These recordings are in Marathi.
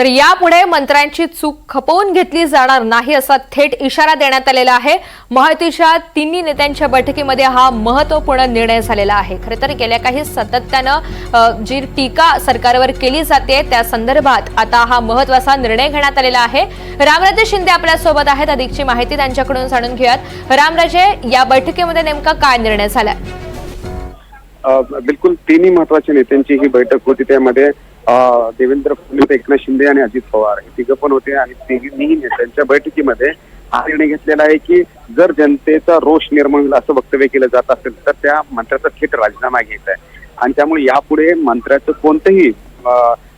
तर यापुढे मंत्र्यांची चूक खपवून घेतली जाणार नाही असा थेट इशारा देण्यात आलेला आहे. महायुतीच्या तिन्ही नेत्यांच्या बैठकीमध्ये हा महत्त्वपूर्ण निर्णय झालेला आहे. खरं तर गेल्या काही सातत्यानं जी टीका सरकारवर केली जाते त्या संदर्भात आता हा महत्त्वाचा निर्णय घेण्यात आलेला आहे. रामराजे शिंदे आपल्यासोबत आहेत. अधिकची माहिती त्यांच्याकडून जाणून घेऊयात. रामराजे या बैठकीमध्ये नेमका काय निर्णय झालाय? आहे बिलकुल तिन्ही महत्त्वाच्या नेत्यांची ही बैठक होती. त्यामध्ये देवेंद्र फडणवीस एकनाथ शिंदे आणि अजित पवार. हे तिघं पण होते आणि तिन्ही नेत्यांच्या बैठकीमध्ये हा निर्णय घेतलेला आहे की जर जनतेचा रोष निर्माण होईल असं वक्तव्य केलं जात असेल तर त्या मंत्र्याचा थेट राजीनामा घ्यायचा आहे. आणि त्यामुळे यापुढे मंत्र्याचं कोणतंही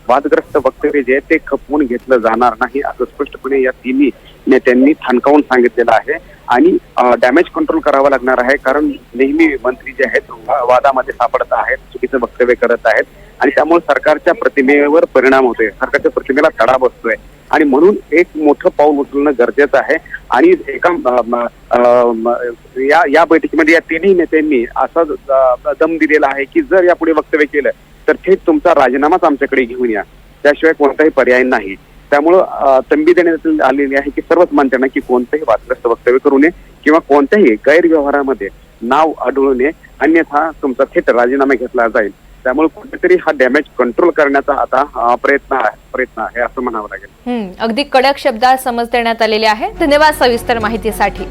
वादग्रस्त वक्तव्य जे आहे ते खपवून घेतलं जाणार नाही असं स्पष्टपणे या तिन्ही नेत्यांनी थांडकावून सांगितलेलं आहे. आणि डॅमेज कंट्रोल करावा लागणार आहे. कारण नेहमी मंत्री जे आहेत वादामध्ये सापडत आहेत चुकीचं वक्तव्य करत आहेत. आणि त्यामुळे सरकारच्या प्रतिमेवर परिणाम होतोय. सरकारच्या प्रतिमेला तडा बसतोय. आणि म्हणून एक मोठं पाऊल उचलणं गरजेचं आहे. आणि एका या या बैठकीमध्ये या तिन्ही नेत्यांनी असा दम दिलेला आहे की जर यापुढे वक्तव्य केलं तर थेट तुमचा राजीनामाच आमच्याकडे घेऊन या. त्याशिवाय कोणताही पर्याय नाही. त्यामुळं तंबी देण्यात आलेली आहे की सर्वच मंत्र्यांना की कोणतंही वादग्रस्त वक्तव्य करू नये किंवा कोणत्याही गैरव्यवहारामध्ये नाव आढळू नये अन्यथा तुमचा थेट राजीनामा घेतला जाईल. त्यामुळे कुठेतरी हा डॅमेज कंट्रोल करण्याचा आता प्रयत्न आहे प्रयत्न आहे असं म्हणावं लागेल. अगदी कडक शब्दात समज देण्यात आलेले आहे. धन्यवाद सविस्तर माहितीसाठी.